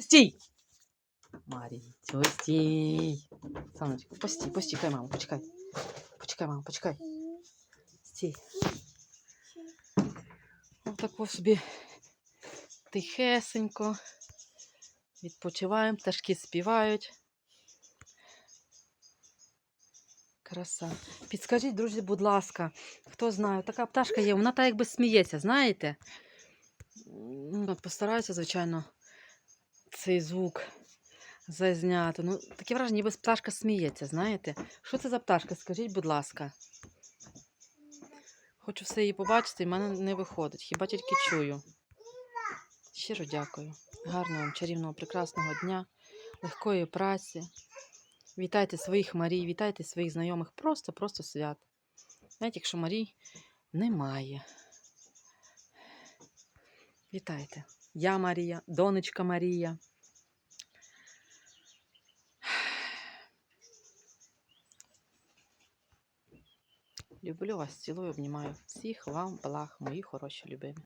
Стій! Марійцю, стій! Сонечко, постій, постій, хай мама, почекай. Почекай, мама, почекай. Стій. Отако собі тихесенько. Відпочиваємо, пташки співають. Краса. Підскажіть, друзі, будь ласка, хто знає, така пташка є, вона так якби сміється, знаєте? Постараюся, звичайно, цей звук зазняти. Ну, таке враження, ніби пташка сміється, знаєте? Що це за пташка? Скажіть, будь ласка. Хочу все її побачити, і в мене не виходить. Хіба тільки чую. Щиро дякую. Гарного вам чарівного, прекрасного дня, легкої праці. Вітайте своїх Марій, вітайте своїх знайомих. Просто, просто свят. Навіть якщо Марій немає. Вітайте. Я Марія, донечка Марія. Люблю вас, цілую, обнімаю. Всіх вам благ, мої хороші любимі.